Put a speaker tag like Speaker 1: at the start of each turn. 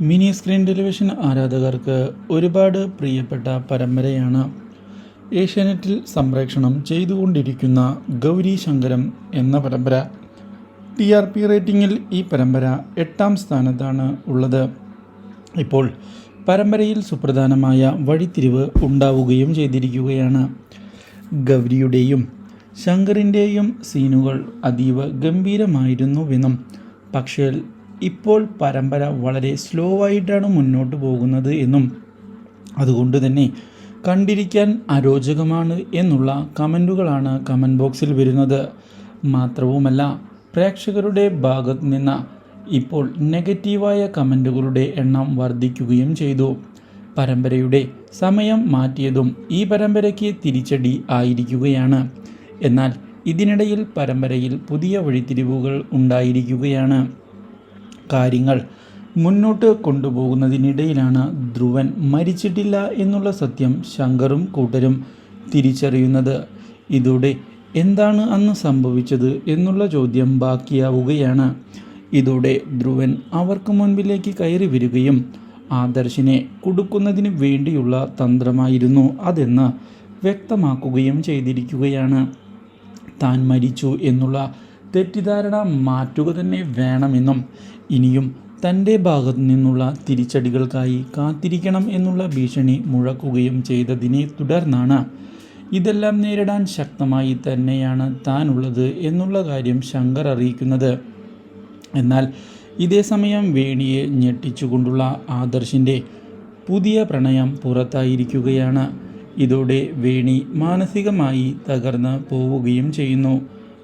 Speaker 1: Mini screen television ആരാധകർക്ക് ഒരുപാട് പ്രിയപ്പെട്ട പരമ്പരയാണ്. ഏഷ്യാനെറ്റിൽ സംപ്രേഷണം ചെയ്തുകൊണ്ടിരിക്കുന്ന ഗൗരി ശങ്കരം എന്ന പരമ്പര. ടി ആർ പി റേറ്റിംഗിൽ ഈ പരമ്പര എട്ടാം സ്ഥാനത്താണ് ഉള്ളത്. ഇപ്പോൾ പരമ്പരയിൽ സുപ്രധാനമായ വഴിത്തിരിവ് ഉണ്ടാവുകയും ചെയ്തിരിക്കുകയാണ്. ഗൗരിയുടെയും ശങ്കറിന്റെയും സീനുകൾ അതീവ ഗംഭീരമായിരുന്നുവെന്നും പക്ഷേ ഇപ്പോൾ പരമ്പര വളരെ സ്ലോ ആയിട്ടാണ് മുന്നോട്ട് പോകുന്നത് എന്നും അതുകൊണ്ട് തന്നെ കണ്ടിരിക്കാൻ അരോചകമാണ് എന്നുള്ള കമന്റുകളാണ് കമന്റ് ബോക്സിൽ വരുന്നത്. മാത്രവുമല്ല പ്രേക്ഷകരുടെ ഭാഗത്ത് നിന്ന് ഇപ്പോൾ നെഗറ്റീവായ കമന്റുകളുടെ എണ്ണം വർദ്ധിക്കുകയും ചെയ്തു. പരമ്പരയുടെ സമയം മാറ്റിയതും ഈ പരമ്പരയ്ക്ക് തിരിച്ചടി ആയിരിക്കുകയാണ്. എന്നാൽ ഇതിനിടയിൽ പരമ്പരയിൽ പുതിയ വഴിത്തിരിവുകൾ ഉണ്ടായിരിക്കുകയാണ്. കാര്യങ്ങൾ മുന്നോട്ട് കൊണ്ടുപോകുന്നതിനിടയിലാണ് ധ്രുവൻ മരിച്ചിട്ടില്ല എന്നുള്ള സത്യം ശങ്കറും കൂട്ടരും തിരിച്ചറിയുന്നത്. ഇതോടെ എന്താണ് അന്ന് സംഭവിച്ചത് എന്നുള്ള ചോദ്യം ബാക്കിയാവുകയാണ്. ഇതോടെ ധ്രുവൻ അവർക്ക് മുൻപിലേക്ക് കയറി വരികയും ആദർശിനെ കൊടുക്കുന്നതിന് വേണ്ടിയുള്ള തന്ത്രമായിരുന്നു അതെന്ന് വ്യക്തമാക്കുകയും ചെയ്തിരിക്കുകയാണ്. താൻ മരിച്ചു എന്നുള്ള തെറ്റിദ്ധാരണ മാറ്റുക തന്നെ വേണമെന്നും ഇനിയും തന്റെ ഭാഗത്തു നിന്നുള്ള തിരിച്ചടികൾക്കായി കാത്തിരിക്കണം എന്നുള്ള ഭീഷണി മുഴക്കുകയും ചെയ്തതിനെ തുടർന്നാണ് ഇതെല്ലാം നേരിടാൻ ശക്തമായി തന്നെയാണ് താനുള്ളത് എന്നുള്ള കാര്യം ശങ്കർ അറിയിക്കുന്നത്. എന്നാൽ ഇതേ സമയം വേണിയെ ഞെട്ടിച്ചുകൊണ്ടുള്ള ആദർശിന്റെ പുതിയ പ്രണയം പുറത്തായിരിക്കുകയാണ്. ഇതോടെ വേണി മാനസികമായി തകർന്ന് പോവുകയും ചെയ്യുന്നു.